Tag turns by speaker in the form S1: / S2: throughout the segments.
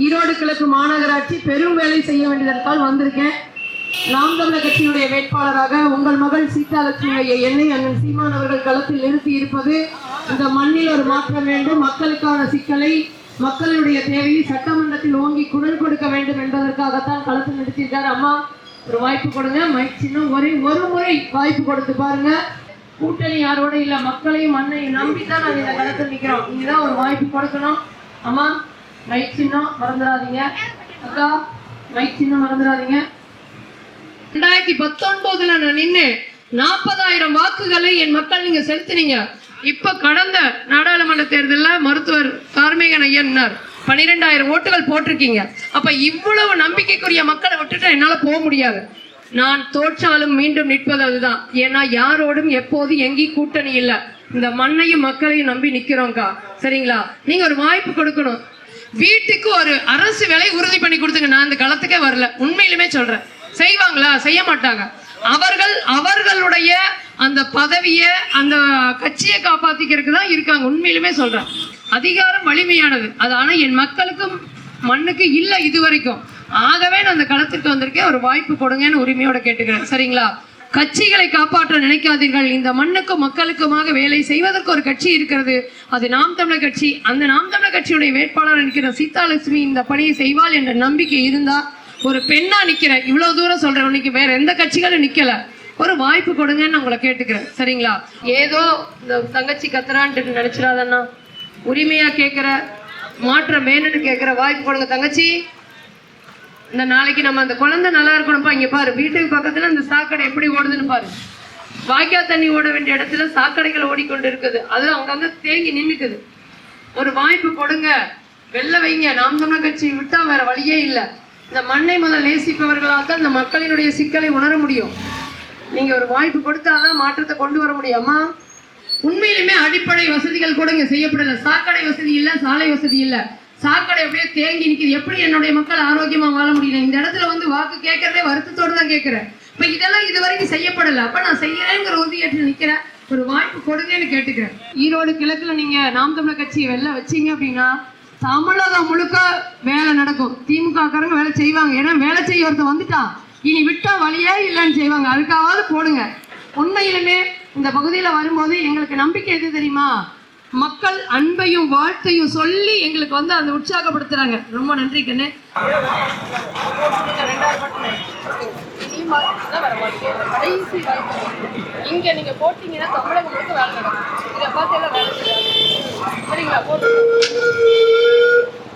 S1: ஈரோடு கிழக்கு மாநகராட்சி பெரும் வேலை செய்ய வேண்டியதற்கால் வந்திருக்கேன். நாம் தமிழர் கட்சியினுடைய வேட்பாளராக உங்கள் மகள் சீதாலட்சுமியுடைய எண்ணெய் அண்ணன் சீமான் அவர்கள் களத்தில் நிறுத்தி இருப்பது இந்த மண்ணில் ஒரு மாற்றம் வேண்டும். மக்களுக்கான சிக்கலை மக்களுடைய தேவையை சட்டமன்றத்தில் ஓங்கி குரல் கொடுக்க வேண்டும் என்பதற்காகத்தான் களத்தில் நிறுத்தியிருக்கார். அம்மா ஒரு வாய்ப்பு கொடுங்க. மைக் ஒரே ஒரு முறை வாய்ப்பு கொடுத்து பாருங்க. கூட்டணி யாரோட இல்ல மக்களையும் மண்ணையும் நம்பி தான் நாங்கள் இந்த களத்தில் நிற்கிறோம் நீங்க தான் ஒரு வாய்ப்பு கொடுக்கணும். அம்மா மைக் சின்னம் மறந்துடாதீங்க. அக்கா மைக் சின்னம் மறந்துடாதீங்க. ரெண்டாயிரத்தி பத்தொன்பதுல நான் நின்று நாற்பதாயிரம் வாக்குகளை என் மக்கள் நீங்க செலுத்தினீங்க. இப்ப கடந்த நாடாளுமன்ற தேர்தலில் மருத்துவர் கார்மேகன் ஐயன்னார் பன்னிரெண்டாயிரம் ஓட்டுகள் போட்டிருக்கீங்க. அப்ப இவ்வளவு நம்பிக்கைக்குரிய மக்களை விட்டுட்டு என்னால போக முடியாது. நான் தோற்றாலும் மீண்டும் நிற்பது அதுதான். ஏன்னா யாரோடும் எப்போது எங்கேயும் கூட்டணி இல்லை. இந்த மண்ணையும் மக்களையும் நம்பி நிக்கிறோம்க்கா. சரிங்களா? நீங்க ஒரு வாய்ப்பு கொடுக்கணும். வீட்டுக்கு ஒரு அரசு வேலை உறுதி பண்ணி கொடுத்துங்க. நான் இந்த களத்துக்கே வரல. உண்மையிலுமே சொல்றேன். செய்வாங்களா? செய்ய மாட்டாங்க. அவர்கள் அவர்களுடைய அந்த பதவியை அந்த கட்சியை காப்பாத்திக்கிறதுக்கு தான் இருக்காங்க. உண்மையிலுமே சொல்றேன். அதிகாரம் வலிமையானது. அது ஆனா என் மக்களுக்கும் மண்ணுக்கு இல்லை இது வரைக்கும் ஆகவே நான் அந்த களத்திற்கு வந்திருக்கேன். ஒரு வாய்ப்பு கொடுங்கன்னு உரிமையோட கேட்டுக்கிறேன். சரிங்களா? கட்சிகளை காப்பாற்ற நினைக்காதீர்கள். இந்த மண்ணுக்கும் மக்களுக்குமாக வேலை செய்வதற்கு ஒரு கட்சி இருக்கிறது. அது நாம் தமிழர் கட்சி. அந்த நாம் தமிழர் கட்சியுடைய வேட்பாளர் நிற்கிற சீதாலட்சுமி இந்த பணியை செய்வாள் என்ற நம்பிக்கை இருந்தா ஒரு பெண்ணா நிக்கிற இவ்வளவு தூரம் சொல்றேன் இன்னைக்கு வேற எந்த கட்சிகளும் நிக்கல. ஒரு வாய்ப்பு கொடுங்கன்னு நான் உங்களை கேட்டுக்கிறேன். சரிங்களா? ஏதோ இந்த தங்கச்சி கத்துறான்ட்டு நினைச்சிடாதண்ணா. உரிமையா கேட்கிற மாற்றம் வேணும்னு கேட்கிற வாய்ப்பு கொடுங்க தங்கச்சி. இந்த நாளைக்கு நம்ம அந்த குழந்தை நல்லா இருக்கணும்ப்பா இங்கே பாரு. வீட்டுக்கு பக்கத்தில் அந்த சாக்கடை எப்படி ஓடுதுன்னு பாரு. வாய்க்கால் தண்ணி ஓட வேண்டிய இடத்துல சாக்கடைகள் ஓடிக்கொண்டு இருக்குது அது அங்கங்கே தேங்கி நின்றுக்குது ஒரு வாய்ப்பு கொடுங்க. வெள்ள வைங்க. நாம் தமிழர் கட்சி விட்டால் வேற வழியே இல்லை. இந்த மண்ணை முதல் நேசிப்பவர்களால் தான் இந்த மக்களினுடைய சிக்கலை உணர முடியும். நீங்கள் ஒரு வாய்ப்பு கொடுத்தாதான் மாற்றத்தை கொண்டு வர முடியுமா. உண்மையிலுமே அடிப்படை வசதிகள் கூட இங்கே செய்யப்படலை. சாக்கடை வசதி இல்லை சாலை வசதி இல்லை. சாக்கடை அப்படியே தேங்கி நிக்குது. எப்படி என்னுடைய மக்கள் ஆரோக்கியமா வாழ முடியல? இந்த இடத்துல வந்து வாக்கு கேட்கறதே வருத்தத்தோடு தான் கேட்கிறேன். இப்ப இதெல்லாம் இது வரைக்கும் செய்யப்படல. அப்ப நான் செய்யறேங்கிற உறுதியேற்று நிக்கிறேன். ஒரு வாய்ப்பு கொடுங்கன்னு கேட்டுக்கிறேன். ஈரோடு கிழக்குல நீங்க நாம் தமிழர் கட்சியை வெளில வச்சீங்க அப்படின்னா தமிழகம் முழுக்க வேலை நடக்கும். திமுக காரங்க வேலை செய்வாங்க. ஏன்னா வேலை செய்ய ஒருத்தன் வந்துட்டான் இனி விட்டா வழியே இல்லைன்னு செய்வாங்க. அதுக்காவது போடுங்க. உண்மையிலுமே இந்த பகுதியில வரும்போது எங்களுக்கு நம்பிக்கை எது தெரியுமா? மக்கள் அன்பையும் வாழ்த்தையும் சொல்லி எங்களுக்கு வந்து அதை உற்சாகப்படுத்துறாங்க. ரொம்ப நன்றி கண்ணு. இங்க நீங்க போட்டீங்கன்னா தமிழகம் முழுக்க வேலை நடக்கும். இதை பார்த்து எல்லாம் வேலை சரிங்களா? போட்டு.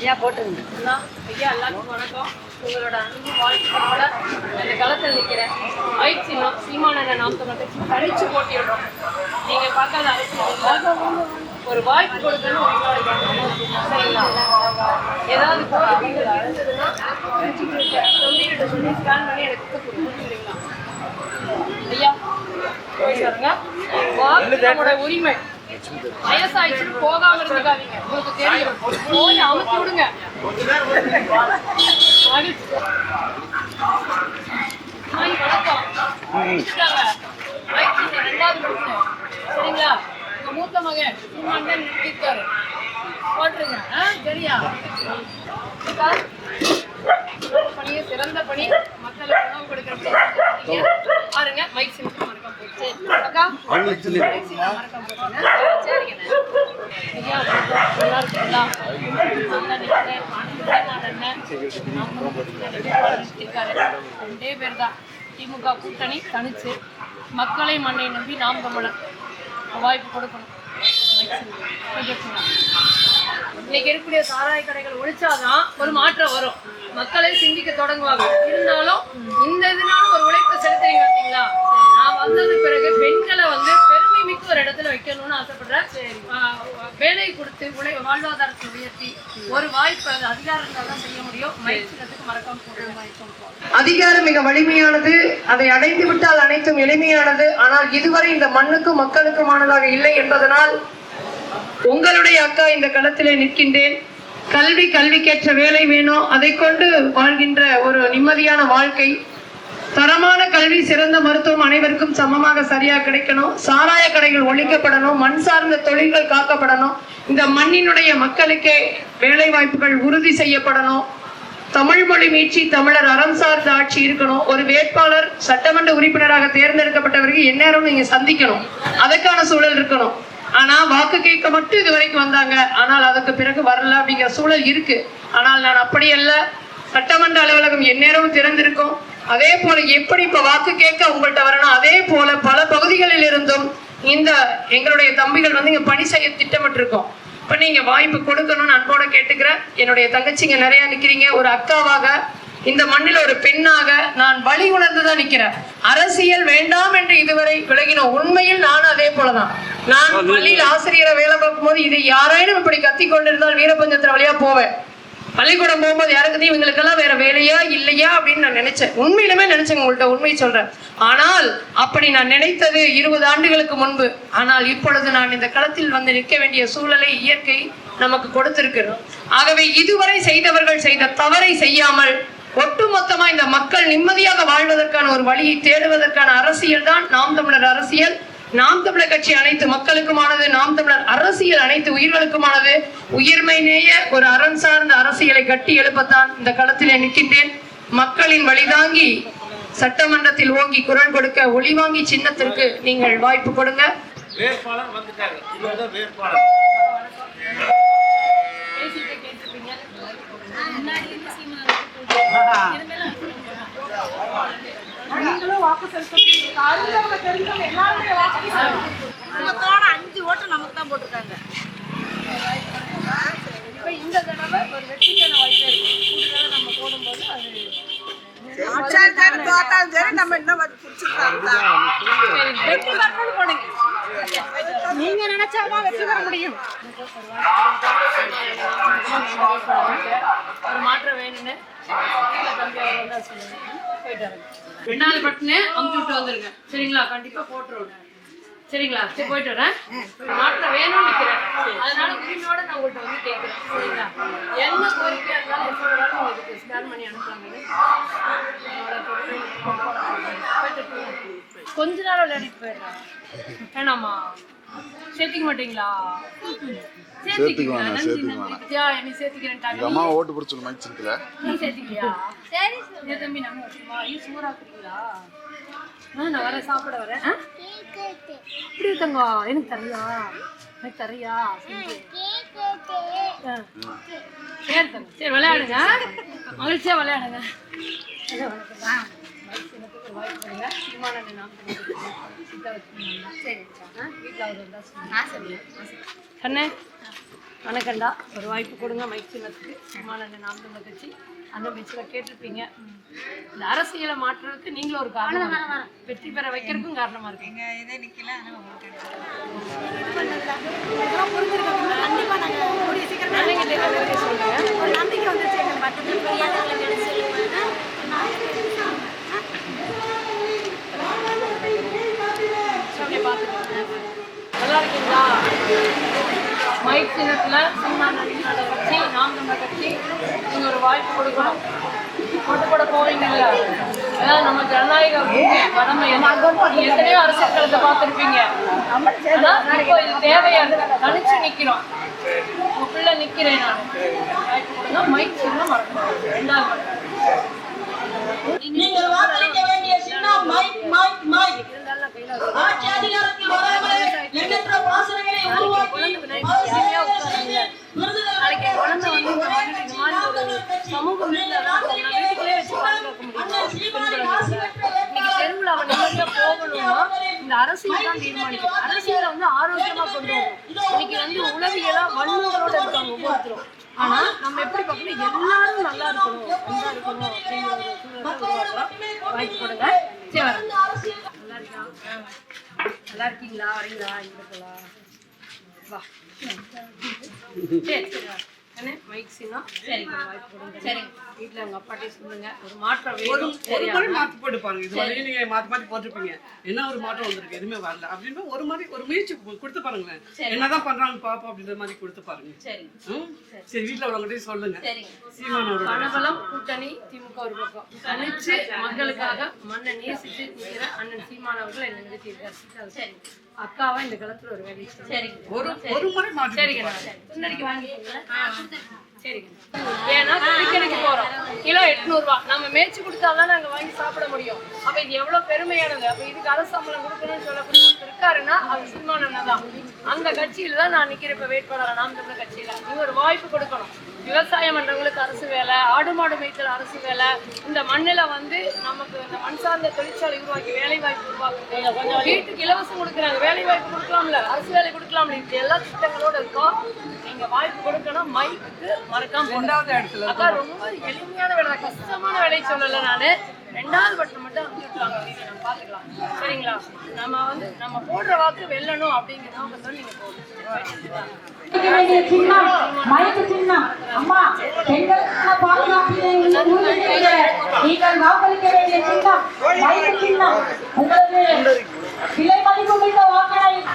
S1: ஐயா போட்டுருங்க அண்ணா, ஐயா எல்லாருக்கும் வணக்கம் உங்களோட அன்பு வாழ்க்கையோட இந்த களத்தில் நிற்கிறேன் ஒயிட் சின்னம் சீமான நாம் தமிழ் கட்சி தனிச்சு போட்டியிடுறோம் நீங்க பார்க்காத அரசியல். ஒரு வாய்ப்பு கொடுக்கணும். சரிங்களா ஏதாவது இருந்ததுன்னா சொல்லி ஸ்கேன் பண்ணி எனக்கு கொடுக்கணும். ஐயா போயிட்டு வரங்க வாக்கு நம்மளோட உரிமை வயசாயிடுச்சுன்னு போகாம இருந்துக்காதீங்க. உங்களுக்கு தெரியும். போய் அமுத்தி விடுங்க. வணக்கம். ரெண்டாவது சரிங்களா? மூத்த மகன் சீமான் நிறுத்திருக்காரு போட்டுருங்க. ஆ, சரியா? பணியை சிறந்த பணி. மக்களுக்கு உணவு கொடுக்கிற பாருங்க மைக் சின்ன மறக்காம போயிடுச்சு. அக்கா போயிடுங்க சரிங்க ஐயா நல்லா இருக்கீங்களா நல்லா நிற்கிறேன் சீமான் அண்ணன் இருக்காரு ரெண்டே பேர் தான் திமுக கூட்டணி தனிச்சு மக்களை மண்ணை நம்பி நாம் தமிழர் வாய்ப்பு கொடுக்கணும் இன்னைக்கு இருக்கக்கூடிய சாராய கடைகள் ஒழிச்சாதான் ஒரு மாற்றம் வரும் மக்களை சிந்திக்க தொடங்குவாங்க இருந்தாலும் இந்த இதனால ஒரு உழைப்பு செலுத்துறீங்க பார்த்தீங்களா நான் வந்தது பிறகு பெண்களை வந்து ஒரு இடத்துல வைக்கணும்னு ஆசைப்படுறேன். வேலை கொடுத்து உழை வாழ்வாதாரத்தை உயர்த்தி ஒரு வாய்ப்பு அது அதிகாரம் தான் செய்ய முடியும். மறக்காம அதிகாரம் மிக வலிமையானது. அதை அடைந்து விட்டால் அனைத்தும் எளிமையானது. ஆனால் இதுவரை இந்த மண்ணுக்கும் மக்களுக்குமானதாக இல்லை என்பதனால் உங்களுடைய அக்கா இந்த களத்திலே நிற்கின்றேன். கல்வி கல்விக்கேற்ற வேலை வேணும். அதை கொண்டு வாழ்கின்ற ஒரு நிம்மதியான வாழ்க்கை. தரமான கல்வி சிறந்த அனைவருக்கும் சமமாக சரியா கிடைக்கணும். சாராய கடைகள் ஒழிக்கப்படணும். மண் சார்ந்த தொழில்கள் காக்கப்படணும். இந்த மண்ணினுடைய மக்களுக்கே வேலை வாய்ப்புகள் உறுதி செய்யப்படணும். தமிழ் மொழி மீட்சி தமிழர் அறம் சார்ந்த ஆட்சி இருக்கணும். ஒரு வேட்பாளர் சட்டமன்ற உறுப்பினராக தேர்ந்தெடுக்கப்பட்டவருக்கு எந்நேரம் நீங்க சந்திக்கணும். அதற்கான சூழல் இருக்கணும். ஆனா வாக்கு கேட்க மட்டும் இது வரைக்கும் வந்தாங்க. ஆனால் அதற்கு பிறகு வரல அப்படிங்கிற சூழல் இருக்கு. ஆனால் நான் அப்படி அல்ல சட்டமன்ற அலுவலகம் எந்நேரமும் திறந்திருக்கும். அதே போல எப்படி இப்ப வாக்கு கேட்க உங்கள்கிட்ட வரணும் அதே போல பல பகுதிகளில் இருந்தும் இந்த எங்களுடைய தம்பிகள் வந்து இங்க பணி செய்ய திட்டமிட்டிருக்கோம். இப்ப நீங்க வாய்ப்பு கொடுக்கணும்னு அன்போட கேட்டுக்கிறேன். என்னுடைய தங்கச்சிங்க நிறைய நிக்கிறீங்க. ஒரு அக்காவாக இந்த மண்ணில் ஒரு பெண்ணாக நான் வழி உணர்ந்துதான் நிக்கிறேன். அரசியல் வேண்டாம் என்று இதுவரை விலகினோம் உண்மையில் நானும் அதே போலதான். நான் பள்ளியில் ஆசிரியரை வேலை பார்க்கும் போது இதை யாராயினும் இப்படி கத்தி கொண்டிருந்தால் வீரபஞ்சத்திர வழியா போவேன். பள்ளிக்கூடம் போகும்போது யாருக்கு இவங்களுக்கெல்லாம் வேற வேலையா இல்லையா அப்படின்னு நான் நினைச்சேன். உண்மையிலுமே நினைச்சேன் உங்கள்கிட்ட உண்மை சொல்றேன். ஆனால் அப்படி நான் நினைத்தது இருபது ஆண்டுகளுக்கு முன்பு. ஆனால் இப்பொழுது நான் இந்த களத்தில் வந்து நிற்க வேண்டிய சூழலை இயற்கை நமக்கு கொடுத்திருக்கிறோம் ஆகவே இதுவரை செய்தவர்கள் செய்த தவறை செய்யாமல் ஒட்டுமொத்தமா இந்த மக்கள் நிம்மதியாக வாழ்வதற்கான ஒரு வழியை தேடுவதற்கான அரசியல் தான் நாம் தமிழர் அரசியல். நாம் தமிழர் கட்சி அனைத்து மக்களுக்குமானது நாம் தமிழர் அரசியல் அனைத்து உயிர்களுக்குமானது உயிர்மை நேய ஒரு அறம் சார்ந்த அரசியலை கட்டி எழுப்பத்தான் இந்த களத்திலே நிற்கின்றேன். மக்களின் வழிதாங்கி சட்டமன்றத்தில் ஓங்கி குரல் கொடுக்க ஒளிவாங்கி சின்னத்திற்கு நீங்கள் வாய்ப்பு கொடுங்க.
S2: வேட்பாளர் வந்துட்டாங்க வேட்பாளர்.
S3: குடும்பத்தோட அஞ்சு ஓட்டு நமக்கு தான் போட்டிருக்காங்க. சரி சரி தோத்தாலும் சரி நம்ம இன்னும் வந்து பிடிச்சிருக்காங்க நீங்க நினைச்சாதான் வெற்றி பெற முடியும்.
S1: ஒரு மாற்றம் வேணும்னு. ரெண்டாவது பட்டனு அமுச்சு விட்டு வந்துருங்க. சரிங்களா? கண்டிப்பா போட்டுருவோம் சரிங்களா? சரி போயிட்டு வரேன். மாற்றம் வேணும்னு நிக்கிறேன். அதனால உரிமையோட நான் உங்கள்கிட்ட வந்து கேட்கிறேன் சரிங்களா? என்ன கோரிக்கையா இருந்தாலும் எப்போ வேணாலும் உங்களுக்கு ஸ்கேன் பண்ணி அனுப்புறாங்க. கொஞ்ச நேரம் விளையாடிட்டு போயிடுறேன். வேணாமா? சேர்த்திக்க மாட்டீங்களா? சேர்த்திக்குவீங்களா
S4: வேணாம், சேர்த்துக்க வேணாம். எங்க அம்மா ஓட்டு பிடிச்ச மைக்
S1: ஆ நான் வரேன் சாப்பிட வரேன்? இப்படி இருக்காங்க. எனக்கு தரியா எனக்கு தரியா. சரி தம்பி. சரி விளையாடுங்க. மகிழ்ச்சியா விளையாடுங்க. கண்ணே வணக்கம்டா ஒரு வாய்ப்பு கொடுங்க மைக் சின்னத்துக்கு. சீமானண்ணே நாம் தமிழர் கட்சி. அந்த பேச்சில் கேட்டிருப்பீங்க. இந்த அரசியலை மாற்றுறதுக்கு நீங்களும் ஒரு காரணம் வெற்றி பெற வைக்கிறதுக்கும் காரணமா இருக்கீங்க
S3: இதே நிக்கல கண்டிப்பா நாங்க கூடிய சீக்கிரம்
S1: அண்ணங்கிட்ட எல்லாமே சொல்லுங்க.
S3: ஒரு நம்பிக்கை வந்துருச்சு எங்க பக்கத்துல பெரியாதவங்களை நினைச்சு
S1: அப்படியே பார்த்துக்கோங்க. நல்லா இருக்கீங்களா மைக் சின்னத்துல சீமானண்ணே வச்சு நாம் நம்ம கட்சி நீங்கள் ஒரு வாய்ப்பு கொடுக்கணும். ஓட்டு போட போவீங்கல்ல. அதான் நம்ம ஜனநாயக கடமை என்ன? எத்தனையோ அரசியல் களத்தை பார்த்துருப்பீங்க இப்போ இது தேவையா? தனிச்சு நிற்கிறோம் உங்க பிள்ளை நிக்கிறேன் நான். வாய்ப்பு கொடுங்க. மைக் சின்ன மறக்கணும். ரெண்டாவது
S5: நீங்கள் வாக்களிக்க வேண்டிய சின்ன மைக் மைக் மைக். ஆட்சி அதிகாரத்தில் வராமல் எண்ணற்ற பாசனங்களை உருவாக்கி மறுசீரமைப்பு
S1: நாளைக்கு என் வந்து இந்த சமூக விருந்தில் நான் வீட்டுக்குள்ளே வச்சு பாதுகாக்க முடியும் இன்னைக்கு தெருவில் அவன் நிம்மதியா போகணும்னா இந்த அரசியல் தான் தீர்மானிக்கும் அரசியலை வந்து ஆரோக்கியமா கொண்டு வரும் இன்னைக்கு வந்து உளவியலா வன்முறைகளோட இருக்காங்க ஒவ்வொருத்தரும் ஆனா நம்ம எப்படி பார்க்கணும் எல்லாரும் நல்லா இருக்கணும் நல்லா இருக்கணும் அப்படிங்கிற ஒரு சூழலை உருவாக்குறோம் வாய்ப்பு கொடுங்க சரி வரேன் நல்லா இருக்கீங்களா? வரீங்களா? இங்கே போகலாம் வா. சரி சரி வா. அண்ணே, மைக் சின்னம்
S4: சரிங்க.
S1: அப்பாட்டையும் சொல்லுங்க. ஒரு மாற்றம் வேணும்.
S6: ஒரு? முறை மாத்தி போட்டு பாருங்க இது வரையும் நீங்க மாத்தி மாத்தி போட்டிருப்பீங்க. என்ன ஒரு மாற்றம் வந்திருக்கு? எதுவுமே வரல. அப்படின்னு ஒரு மாதிரி ஒரு முயற்சி கொடுத்து பாருங்களேன். என்னதான் பண்றாங்க பாப்போம் அப்படின்ற மாதிரி கொடுத்து பாருங்க? சரி. வீட்டுல உள்ளவங்ககிட்டயும் சொல்லுங்க.
S4: சரிங்க.
S6: சீமானோட
S1: பணபலம் கூட்டணி திமுக ஒரு பக்கம். தனிச்சு மக்களுக்காக மண்ணை நேசிச்சு நிற்கிற அண்ணன் சீமான் அவர்கள் என்ன நிறுத்தியிருக்காரு. சரி. அக்காவா இந்த காலத்துல ஒரு வேலை செய்யுங்க.
S4: சரிங்க.
S6: ஒரு ஒரு முறை
S1: சரிங்க முன்னாடிக்கு சரிங்க. ஏன்னா குடிக்கடைக்கு போறோம். கிலோ எட்நூறு ரூபாய் நம்ம மேய்ச்சி கொடுத்தாதான் நாங்க வாங்கி சாப்பிட முடியும். அப்ப இது எவ்வளவு பெருமையானது. அப்ப இதுக்கு அரசு சம்பளம் கொடுக்கணும்னு சொல்லக்கூடிய இருக்காருன்னா அது அண்ணன் தான். அந்த கட்சியில தான் நான் நிக்கிறேன். இப்ப வேட்பாளர் நாம் தமிழர் கட்சியில. நீங்க ஒரு வாய்ப்பு கொடுக்கணும். விவசாயம் பண்றவங்களுக்கு அரசு வேலை ஆடு மாடு மேய்த்தல் அரசு வேலை. இந்த மண்ணில வந்து நமக்கு இந்த மண் சார்ந்த தொழிற்சாலை உருவாக்கி வேலை வாய்ப்பு உருவாக்குறது வீட்டுக்கு இலவசம் கொடுக்குறாங்க. வேலை வாய்ப்பு கொடுக்கலாம்ல? அரசு வேலை கொடுக்கலாம்ல? இப்படி எல்லா திட்டங்களோட இருக்கோம். நீங்க வாய்ப்பு கொடுக்கணும். மைக்கு மறக்காம.
S6: ரெண்டாவது இடத்துல
S1: அக்கா ரொம்ப எளிமையான வேலை. கஷ்டமான வேலையை சொல்லல நானு. ரெண்டாவது பட்டம் மட்டும் அனுப்பிவிட்டாங்க நீங்க நம்ம பாத்துக்கலாம் சரிங்களா? நம்ம வந்து நம்ம போடுற வாக்கு வெல்லணும் அப்படிங்கிற நோக்கத்தோட நீங்கள் போடுங்க
S5: வேண்டிய சின்னம் சின்னம். அம்மா பெண்களுக்கான நீங்கள் வாக்களிக்க